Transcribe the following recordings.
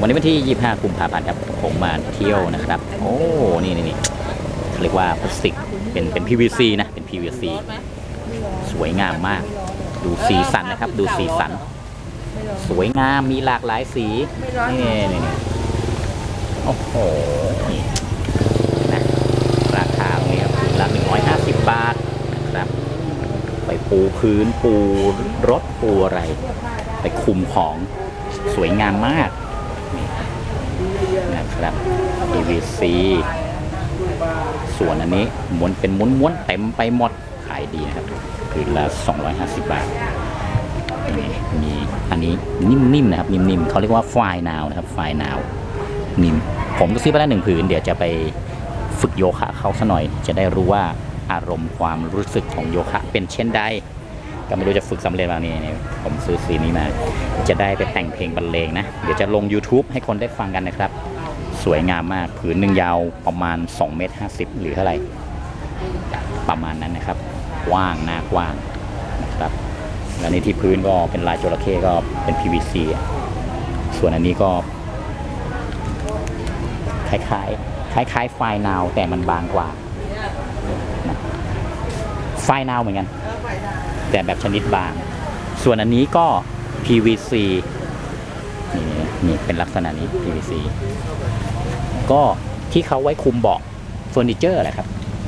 วันนี้วันที่ 25 กุมภาพันธ์ครับ ผมมาเที่ยวนะครับ โอ้ นี่นี่นี่เขาเรียกว่าพลาสติก เป็นเป็น PVC นะ เป็น PVC สวยงามมาก ดูสีสันนะครับ ดูสีสัน สวยงาม มีหลากหลายสี นี่นี่นี่โอ้โห นี่นะราคาตรงนี้ครับคืนละ150 บาทนะครับ ไปปูพื้นปูรถปูอะไร ไปคุมของสวยงามมาก นี่นะครับ PVC ส่วนอันนี้ม้วนเป็นม้วนๆเต็มไปหมดขายดีนะครับคืนละ 250 บาทนี่มีอันนี้นิ่มๆนะครับ นิ่มๆเขาเรียกว่าไฟนาวนะครับไฟนาวนิ่มผมก็ซื้อไปแล้วหนึ่งผืน เดี๋ยวจะไปฝึกโยคะเขาซะหน่อย จะได้รู้ว่าอารมณ์ความรู้สึกของโยคะเป็นเช่นใด ก็ไม่รู้จะฝึกสำเร็จบ้านี่นี่ผมซื้อสีนี้มา จะได้ไปแต่งเพลงบรรเลงนะ เดี๋ยวจะลง YouTube ให้คนได้ฟังกันนะครับ สวยงามมากผืนหนึ่งยาวประมาณ2เมตร50 หรือเท่าไหร่ ประมาณนั้นนะครับ กว้างหน้ากว้างนะครับ แล้วนี่ที่พื้นก็เป็นลายจระเข้ก็เป็น PVC ส่วนอันนี้ก็คล้ายๆ คล้ายๆ ไฟนาวแต่มันบางกว่า ไฟนาวเหมือนกัน แต่แบบชนิดบาง ส่วนอันนี้ก็ PVC นี่นี่เป็นลักษณะนี้ PVC ก็ที่เขาไว้คุมเบาะเฟอร์นิเจอร์แหละครับ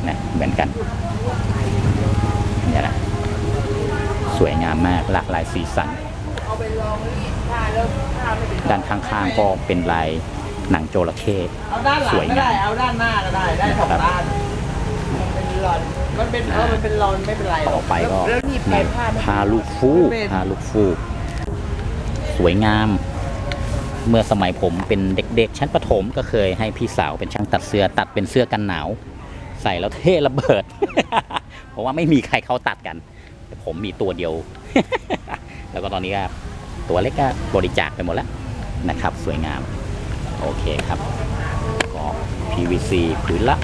นะเหมือนกันนี่แหละสวยงามมากหลากหลายสีสัน ด้านข้างๆก็เป็นลายหนังโจระเข้เอาด้านหลังสวยก็งามได้เอาด้านหน้าก็ได้ได้สองด้าน เป็นรอน มันเป็นเออมันเป็นรอนไม่เป็นไรหรต่ออกไปก็แล้วหนีบไปนี่ผ้าไม่พาลูกฟูเป็นพาลูกฟูก สวยงาม เมื่อสมัยผมเป็นเด็กๆ ชั้นประถมก็เคยให้พี่สาวเป็นช่างตัดเสื้อตัดเป็นเสื้อกันหนาว ใส่แล้วเท่ระเบิด เพราะว่าไม่มีใครเขาตัดกัน แต่ผมมีตัวเดียว แล้วก็ตอนนี้ก็ตัวเล็กก็บริจาคไปหมดแล้วนะครับ สวยงาม โอเคครับก็ PVC ผืนละ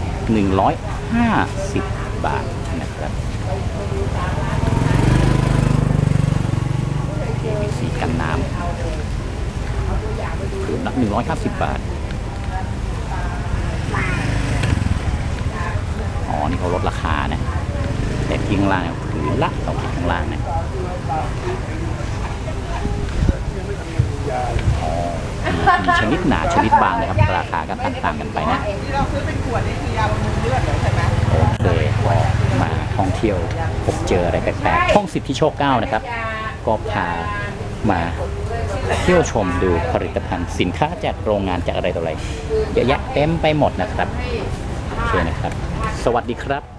150 บาทนะครับ PVC กันน้ำผืน ละ150 บาท อ๋อ นี่เขาลดราคานะ แต่ที่ข้างล่างเนี่ยผืนละต้องคิดข้างล่างนะมีชนิดหนาชนิดบางนะครับ ราคาก็ต่างๆกันไปนะที่เราซื้อเป็นขวดนี่คือยาบำรุงเลือดใช่ไหมโอเคมาท่องเที่ยวพบเจออะไรแปลกๆท่องสิทธิโชคเก้านะครับ ก็พามา เที่ยวชมดูผลิตภัณฑ์สินค้าจากโรงงานจากอะไรต่ออะไรเยอะแยะเต็มไปหมดนะครับโอเคนะครับ สวัสดีครับ